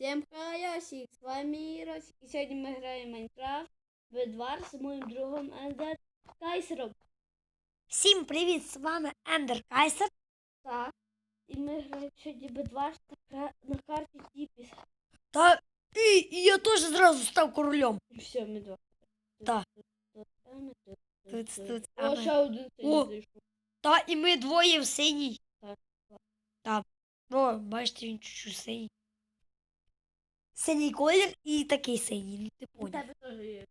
Всем хайосик, с вами Росик. И сегодня мы играем в Майнкрафт Бедвар с моим другом Эндер Кайсером. Всім привіт! З вами Ендер Кайсер. Так. І ми граємо сьогодні Бедвар на карті Тіпіс. Та і, і я теж зразу став королем. І все, ми два. Так. Тут, Тут, тут, а О, ще один О. синій зайшов. Та і ми двоє в синій. Так, так. О, бачите, він чуть-чуть синій. Синій колір і такий синій. Ну ти У поняв. тебе теж є.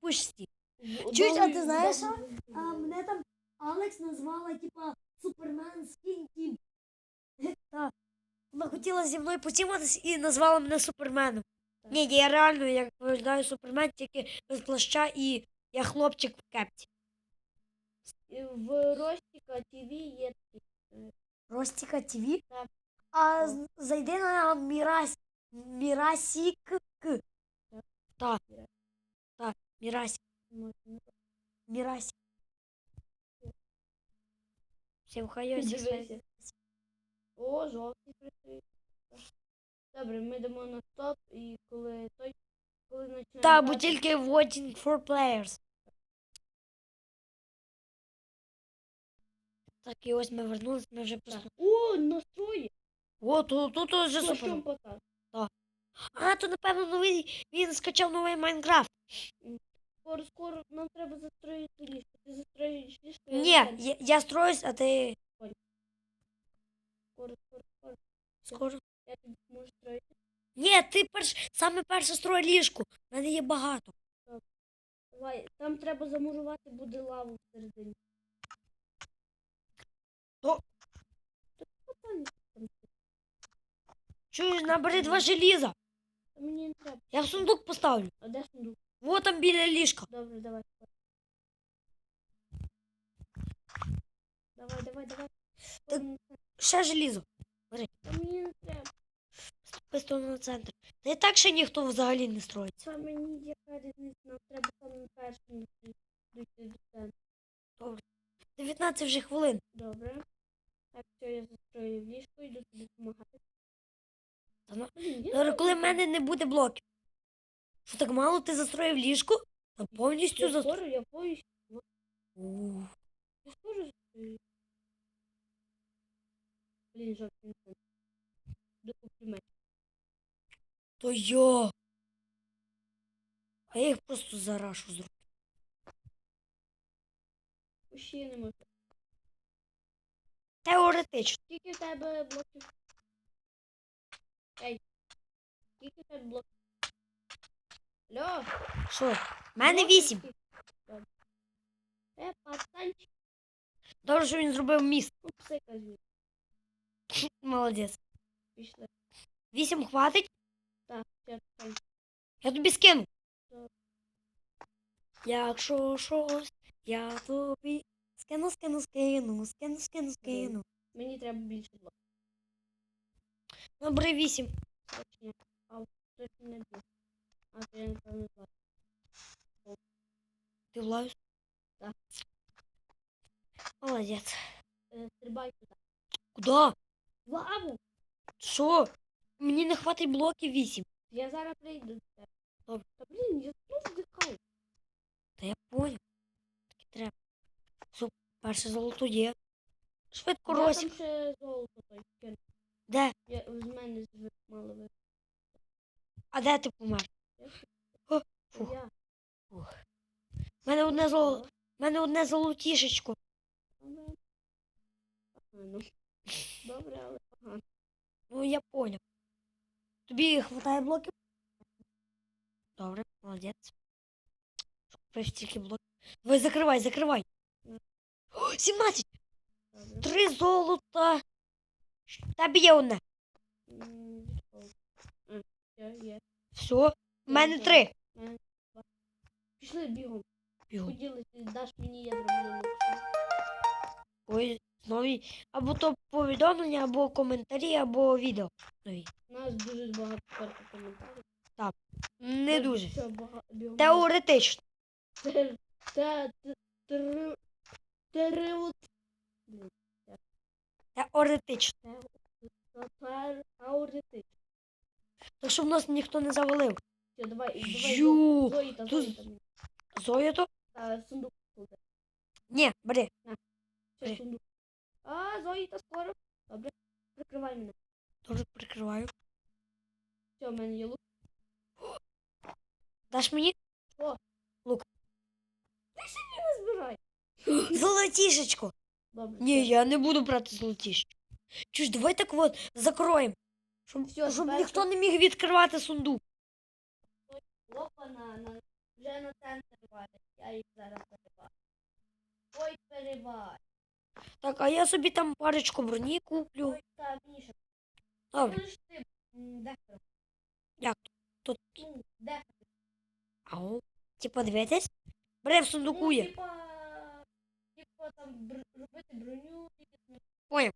Почти. В- Чуєш, а ти знаєш, довгий- А мене там Алекс назвала, типа, Супермен Скін Тім. Так. Вона хотіла зі мною потіматися і назвала мене Суперменом. Ні, я реально як виглядаю Супермен, тільки без плаща і я хлопчик в кепці. В Ростіка ТВ є такий. Ростіка ТВ. Так. А з- зайди на Мірас... Так, Мірасік. можна. Мірасік. Всім хай Дивися. О, жовтий працює. Добре, ми йдемо на стоп і коли той, коли почнемо. Та, бо тільки voting for players. Так, і ось ми вернулись, ми вже просто. О, настрої! О, тут, тут Що супер. Пота? А, то напевно новий, він скачав новий Майнкрафт. Скоро, скоро нам треба застроїти ліжко. Ти застроїш ліжко? Ні, я, я строюсь, а ти Скоро, скоро, скоро. скоро. Я тобі можу строїти. Ні, ти перш, саме перше строй ліжку. У мене є багато. Давай, там треба замурувати буде лаву всередині. То- Та пацан, там, Чуєш, набери два желіза. мені не треба. Я в сундук поставлю. А де сундук? Вот там біля ліжка. Добре, давай. Давай, давай, давай. Та- Ой, не треба. Ще желізо. Та мені не треба. Писто на центр. Та і так ще ніхто взагалі не строїться. Це мені яка різниця, нам треба саме першим дійти до центру. 19 вже хвилин. Добре. Так, все, я застрою в ліжко, йду тобі допомагати. Та ну, Блін, я Добре, коли в мене не буде блоків. Що так мало ти застроїв ліжко? Та повністю застроїв. я повністю. Я скоро застрою. Блін, знаю. То я. А я їх просто зарашу зроблю. Ще не можу. Теоретично. Скільки в тебе блоків? Ей. Скільки блоків? Алло. Що? В мене блоків 8. скільки? Добре. Е, пацанчик, Добре, що він зробив міст. пупсика звідси. Молодець. Пішли. 8 хватить? Так, все. Я тобі скину. Добре. Якщо щось, я тобі скину, скину, скину, скину, скину, скину. Мені треба більше блоків. Добре, 8. Точно. А, точно не дві. А, то я напевно два. Ти влазиш? Так. Молодець. Е, Стрибай туди. Куда? Лаву! Що? Мені не хватить блоків 8. Я зараз прийду до тебе. Добре. Та блін, я тут вдихаю. Та я понял. Так треба. Що, перше золото є. Швидко Я там ще золото той кину. Де? Я з мене мало ви. А де ти помер? О, фух. Я. У мене одне золото. У мене одне золотішечко. Добре. Погано. Добре, але погано. Ну я понял. Тобі хватає блоків? Добре, молодець. Купив стільки блоків. Давай закривай, закривай. Ну. О, 17! Три золота. Тебе є одне. М, відколи. А, Є, є. Все. У мене три. Пішли бігом. Бігом. Поділися, даш мені, я зроблю. Ой, нові. Або то повідомлення, або коментарі, або відео. Нові. У нас дуже багато тепер коментарів. Так. Не дуже. Все, бага... бігом. Теоретично. Те- те- те- тер- тереот- Блін, Теоретично. те- те- теоретично. Так щоб нас ніхто не завалив. Все, давай, давай. Ю, Зої та тут- Зої там. Зоя? Та сундук. Ні, бери. Все, Е. сундук. А, Зої та скоро. Добре. Прикривай мене. Добре, прикриваю. Все, в мене є лук. Даш мені? Не збирай. Золотішечко. Добре. Ні, я не буду брати золотішечко. Чуж, давай так от закроємо. Щоб, Всьо, щоб тепер ніхто не міг відкривати сундук. Опа, на, на, вже на центр валять. Я їх зараз перебачу. Ой, перебач. Так, а я собі там парочку броні куплю. Ой, та, Міша. Добре. Будеш ти м, дехто. Тут? Ну, дехто. Ау. Типа дивитесь? Бери в сундуку є. Ну, типа, типа там робити броню, не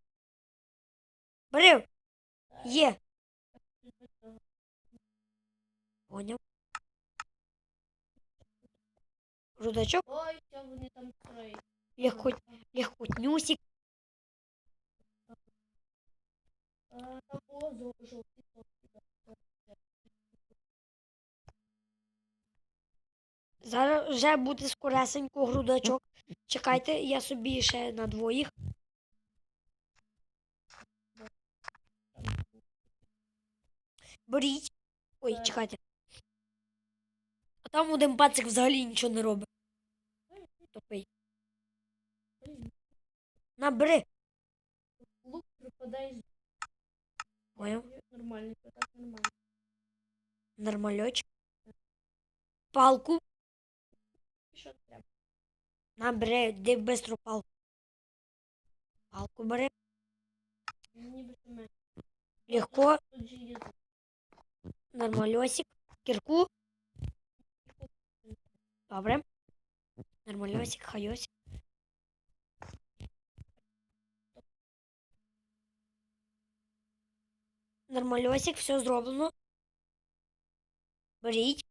Бери. Є. Поняв. Рудачок, Ой, що вони там строять. легко, легкотнюсик. Там о, жовтий жовтий. Зараз вже буде скоресенько грудачок. Чекайте, я собі ще на двоїх. Беріть. Ой, чекайте. А там один пацик взагалі нічого не робить. Блін, Набери. Лук припадає з Поняв. нормально, так нормально. Нормальочок. Палку. Що треба? Набери, де бистро палку. Палку бери. Менше. Легко. Нормальосик. Кірку. Добре. Нормальосик, хайосик. Нормальосик, все зроблено. Беріть.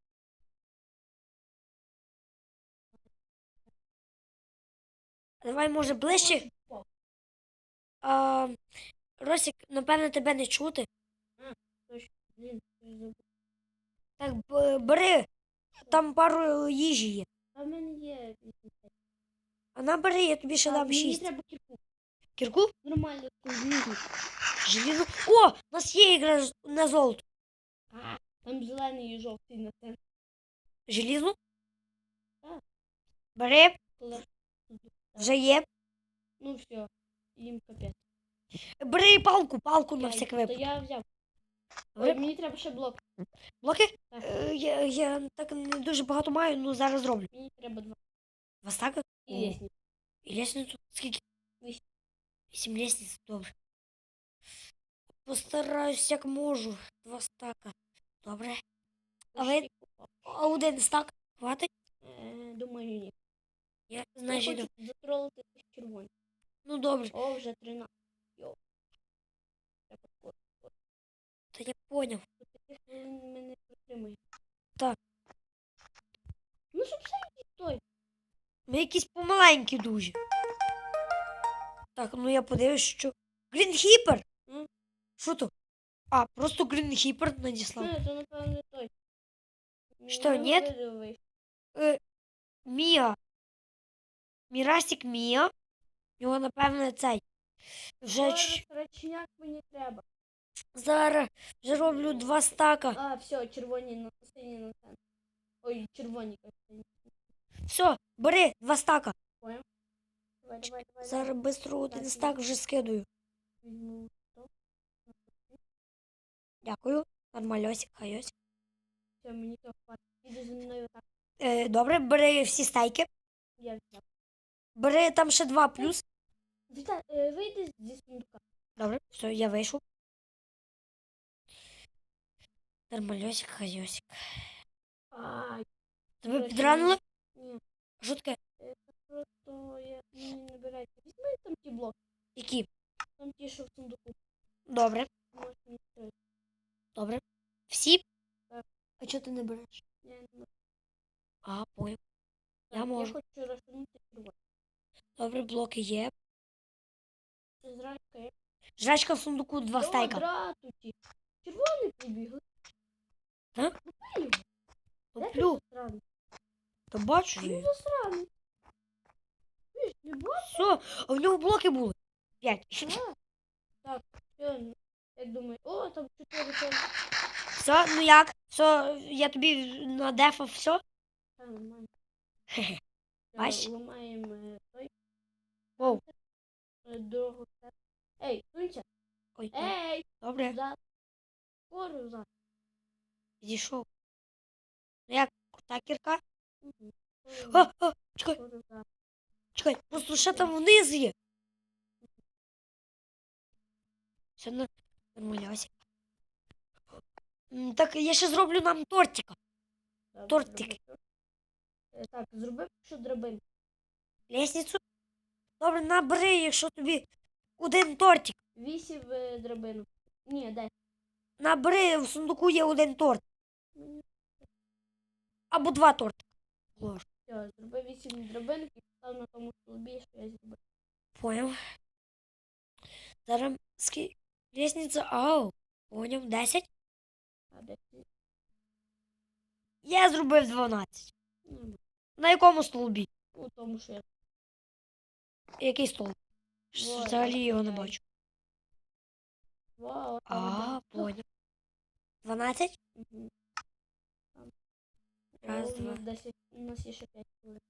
Давай, може, ближче. А, Росік, напевно, тебе не чути. Так, бери. Там пару їжі є. А в мене є. А набери, я тобі ще дам шість. треба кірку. Кірку? Нормально, таку знизу. О, у нас є ігра на золото. А, Там зелений і жовтий на центрі. Желізо? Так. Бери, Коли... вже є. Ну все, їм капець. Бери палку, палку на всяк то випадок. я взяв. Ой, мені треба ще блок. Блоки? Так. Е, Я, я так не дуже багато маю, ну зараз зроблю. Мені треба два. Вас так? І О. лісні. І лестницю? Скільки? Вісім. Вісім лестниць, добре. Постараюсь як можу. Два стака. Добре. А ви- А один стак хватить? Е, думаю, ні. Я, Я значить, хочу затролити червоні. ну добре, О, вже 13. Йо. Скоро. я поняв. Мене притримує. Так. Ну, щоб все той. Ми якісь помаленькі дуже. Так, ну я подивлюсь, що. Грінхіпер! Що то? А, просто Грінхіпер надіслав. Не, то напевно той. Що, вигадувай. Е, Мія. Мірастик Мія. Його, напевне, цей. Вже ч- рачняк мені треба. зараз вже роблю два стака. А, все, червоні на сині на центр. Ой, червоні сині. Все, бери два стака. Давай, давай, давай. Зараз швидко один Так, стак вже. Візьму. Дякую. Нормальосик, хайось. Все, мені то хватить. Іди за мною так. Е, добре, бери всі стайки. Я взяв. Бери там ще два плюс. Віта, е, вийди зі сундука. Добре, все, я вийшов. Нормальосик, хайосик. Ай, Тебе підранили? ні. Що таке? Просто я мені не набирається. Візьми там ті блоки. Які? Там ті, що в сундуку. Добре, не добре. Всі? Так. А чого ти не береш? Я не можу. А, понял. Я можу. Я хочу розтягнути червоні. Добре, блоки є. Жрачка є. Жрачка в сундуку два О, стайка. Дратуті. Червоний побігли. А? Топлю. Та бачу. Він засраний. Ти не бачиш? Все, а в нього блоки були. П'ять. Так, все, я думаю. О, там чотири там. Все, ну як? Все, я тобі надефав все? Та нормально. Е, бачиш? Ламаємо Дорогу. все. Ей, сунься. Ой, Ей, добре, взад. Скоро взад. підійшов. Ну як, крута кірка? Скоро А, чекай, чекай, просто ще там вниз є. Все на. Так, я ще зроблю нам тортика. Тортик. торт. Е, Так, зроби що драбин. Лестницю. Добре, набери, якщо тобі один тортик. Вісім драбину. Ні, дай. Набери, в сундуку є один торт. Або два торти. Все, зроби вісім драбин і постав на тому столбі, що я зробив. Понял. Зараз ски... Лестниця. Ау. Поняв. Десять. А де ти? Я зробив 12. На якому столбі? У тому, що я Який Вот, Взагалі його не бачу. А, поняв. 12? Угу. Раз, два. у нас є ще 5 хвилин.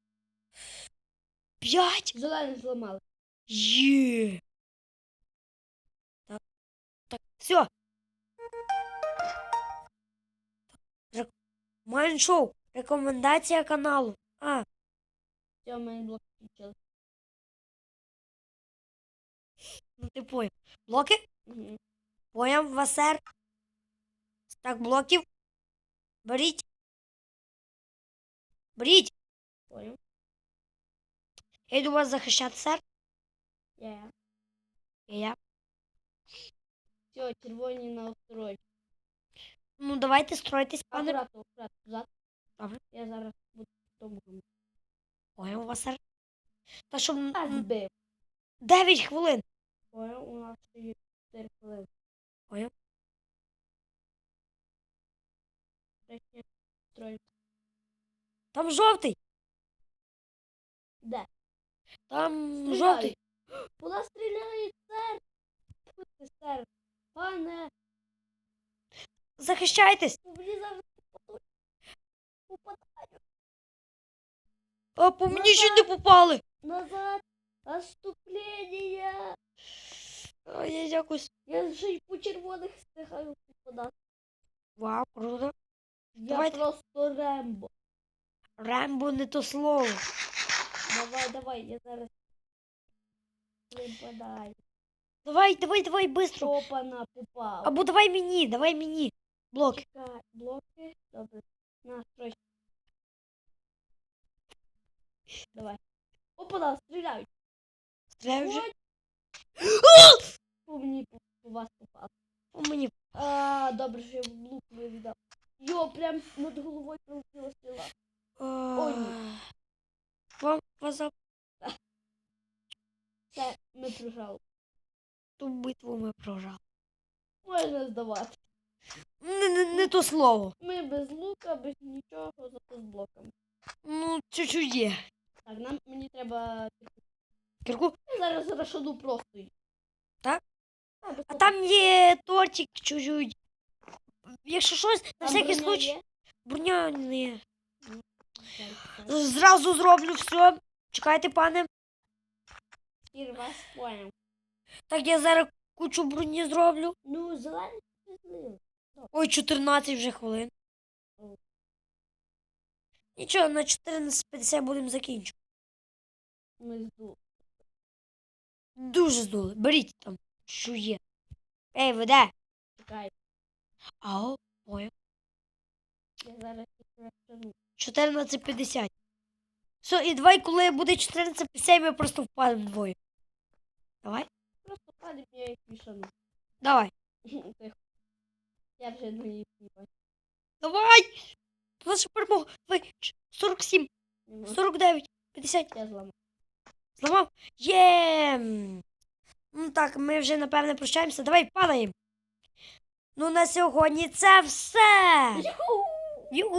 5? Зелений зламали. Є. Так. Так, все. Рек... Майншоу. Рекомендація каналу. А, Все, в блок включили. Ну ти поняв. Блоки? Угу. Поняв, Васер. Так, блоків. Беріть. Беріть. Понял? Я йду вас захищати, сер. Я. І я. Все, червоні на осторожі. Ну, давайте стройтесь, пане. Акуратно, акуратно, взад. Добре. Я зараз буду робити. Поняв, Васер. Та щоб збив. 9 хвилин. Понял? У нас ще є 4 хвилини. Строй. Там жовтий. Де? Там Стріляють. жовтий. У нас стріляють, сер. Пане, Захищайтесь. мені зараз. Попадаю. А по мені ще не попали. Назад. Отступлення. А, я якось. Я ще й по червоних встигаю попадати. Вау, круто. Я Давайте. просто Рембо. Рембо не то слово. Давай, давай, я зараз випадаю. Давай, давай, давай, быстро. Опана попав. Або давай мені, давай мені. Блок. Чекай, блоки. Добре. На, строй. Давай. Опана, стріляють. Стріляй вже. Ой. По мені по, вас попав. О, мені. А, добре, що я в лук не віддав. Йо, прям над головою пролетіла стріла. Ой. ні. Вам вас за Це ми прожали. ту битву ми програли. Можна здавати. Не, не, не то слово. Ми без лука, без нічого, зато з блоками. Ну, чуть-чуть є. Так, нам мені треба. Кірку. Я зараз рашану просто. Так? А, А там є тортик чуть-чуть. Якщо щось, на Там всякий случай. Броня не. Чекай. Зразу зроблю все. Чекайте, пане. Кір вас поняв. Так я зараз кучу броні зроблю. Ну, зелений щасливий. Ой, 14 вже хвилин. Нічого, на 14.50 будемо закінчувати. Ми зду. Дуже здули. Беріть там, що є. Ей, ви де? Чекай. Ао, ой. Я зараз 14.50. Все, і давай, коли буде 14.50, ми просто впадемо двоє. Давай? Просто падай, я їх вішану. Давай. Я вже не їх бачу. Давай! Наша перемога. Давай. 47, Не 49, 50. Я зламав. Зламав? Є! Ну так, ми вже напевне прощаємося. Давай падаємо. Ну на сьогодні це все. Юху! Юху!